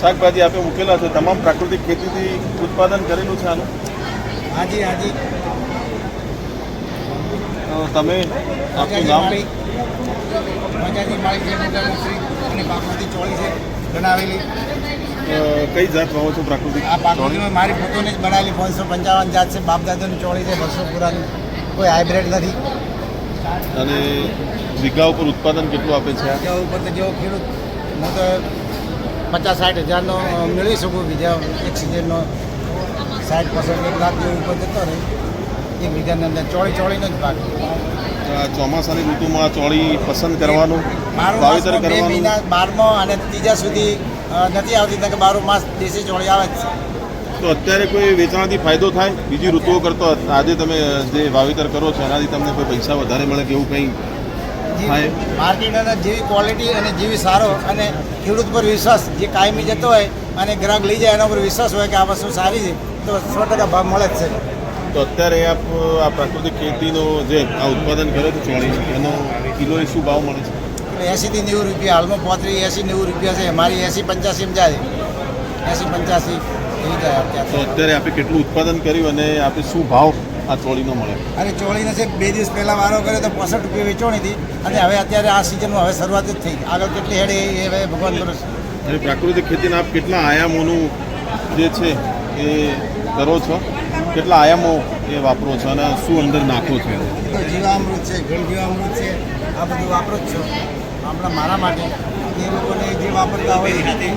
શાકભાજી આપે મૂકેલા છે. તમામ પ્રાકૃતિક ખેતીથી ઉત્પાદન કરેલું છે આનું? હાજી હાજી. તમે આપનું નામ? મજાની માળી છે અને બાપુજી ચોળી છે બનાવેલી કઈ જાત વાવો છો પ્રાકૃતિક આ બાપુજીમાં મારી પોતાને જ બનાવેલી પાંચસો પંચાવન જાત છે. બાપ દાદાની ચોળી છે બસો પુરાની. કોઈ હાઇબ્રિડ નથી. અને વીઘા ઉપર ઉત્પાદન કેટલું આપે છે? જેવો ઉપર તો જેવો ખેડૂત હું તો પચાસ સાઠ હજારનો મેળવી શકું બીજા એક સિઝનનો સાઠ પર્સન્ટ એક લાખ જેવું ઉપર જતો રહે એક વીઘાની અંદર ચોળી ચોળીનો જ પાક ચોમાસાની ઋતુમાં ચોળી પસંદ કરવાનું વાવેતર કરવાનું? બારમો અને ત્રીજા સુધી નથી આવતી કારણ કે બારો માસ દેશી ચોળી આવે જ છે. તો અત્યારે કોઈ વેચાણથી ફાયદો થાય? બીજી ઋતુઓ કરતો આજે તમે જે વાવેતર કરો છો એનાથી તમને કોઈ પૈસા વધારે મળે કે એવું કંઈ હા, માર્કેટ અંદર જેવી ક્વોલિટી અને જેવી સારો અને ખેડૂત પર વિશ્વાસ જે કાયમી જતો હોય અને ગ્રાહક લઈ જાય એના પર વિશ્વાસ હોય કે આ વસ્તુ સારી છે તો સો ટકા ભાવ મળે જ છે. તો અત્યારે આપ આ પ્રાકૃતિક ખેતીનો જે આ ઉત્પાદન કરે છે ચોળી એનો કિલોએ શું ભાવ મળે છે? એંસીથી નેવું રૂપિયા હાલમાં પોત્રી એંસી નેવું રૂપિયા છે મારી એંસી પંચ્યાસી જાય. એંસી પંચ્યાસી એવી જાય તો અત્યારે આપણે કેટલું ઉત્પાદન કર્યું અને આપણે શું ભાવ આ ચોળીનો મળે. અને ચોળીને છે બે દિવસ પહેલાં વારો કર્યો તો પાસઠ રૂપિયા વેચવાની હતી. અને હવે અત્યારે આ સિઝનમાં હવે શરૂઆત જ થઈ આગળ કેટલી હેડે એ હવે ભગવાન ભરોસે. અને પ્રાકૃતિક ખેતીના આપ કેટલા આયામોનું જે છે એ કરો છો? કેટલા આયામો એ વાપરો છો અને શું અંદર નાખો છો? તો જીવામૃત છે ઘણ જીવામૃત છે આ બધું વાપરો જ છો. આપણા મારા માટે. એ લોકોને જે વાપરતા હોય એ રીતે.